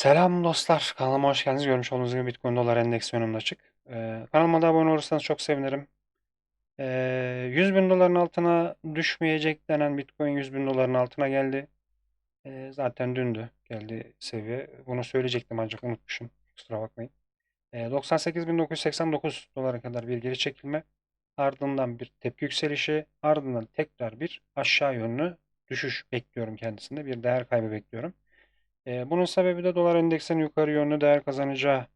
Selam dostlar. Kanalıma hoş geldiniz. Görmüş olduğunuz gibi Bitcoin dolar endeksi önümde açık. Ee, kanalıma da abone olursanız çok sevinirim. Ee, 100 bin doların altına düşmeyecek denen Bitcoin 100 bin doların altına geldi. Ee, zaten dündü geldi seviye. Bunu söyleyecektim ancak unutmuşum. Kusura bakmayın. Ee, 98.989 dolara kadar bir geri çekilme. Ardından bir tepki yükselişi. Ardından tekrar bir aşağı yönlü düşüş bekliyorum kendisinde. Bir değer kaybı bekliyorum. E, bunun sebebi de dolar endeksinin yukarı yönlü değer kazanacağını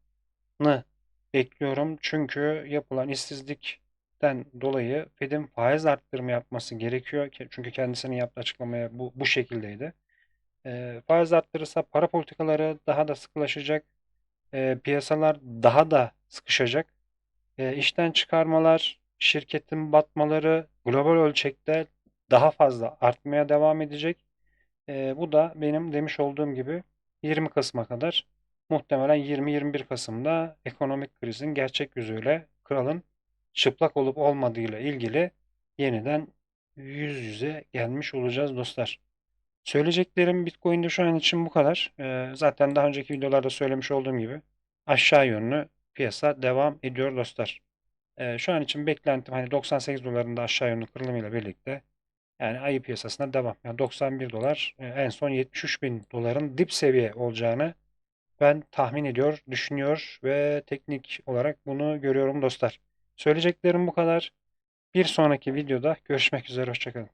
bekliyorum. Çünkü yapılan işsizlikten dolayı Fed'in faiz arttırma yapması gerekiyor. Çünkü kendisinin yaptığı açıklamaya bu, bu şekildeydi. E, faiz arttırırsa para politikaları daha da sıkılaşacak. E, piyasalar daha da sıkışacak. E, işten çıkarmalar, şirketin batmaları global ölçekte daha fazla artmaya devam edecek. E, bu da benim demiş olduğum gibi 20 Kasım'a kadar muhtemelen 20-21 Kasım'da ekonomik krizin gerçek yüzüyle kralın çıplak olup olmadığıyla ilgili yeniden yüz yüze gelmiş olacağız dostlar. Söyleyeceklerim Bitcoin'de şu an için bu kadar. E, zaten daha önceki videolarda söylemiş olduğum gibi aşağı yönlü piyasa devam ediyor dostlar. E, şu an için beklentim hani 98 dolarında aşağı yönlü kırılımıyla birlikte yani ayı piyasasına devam. Yani 91 dolar e, en son 73 bin doların dip seviye olacağını ben tahmin ediyor, düşünüyor ve teknik olarak bunu görüyorum dostlar. Söyleyeceklerim bu kadar. Bir sonraki videoda görüşmek üzere. Hoşçakalın.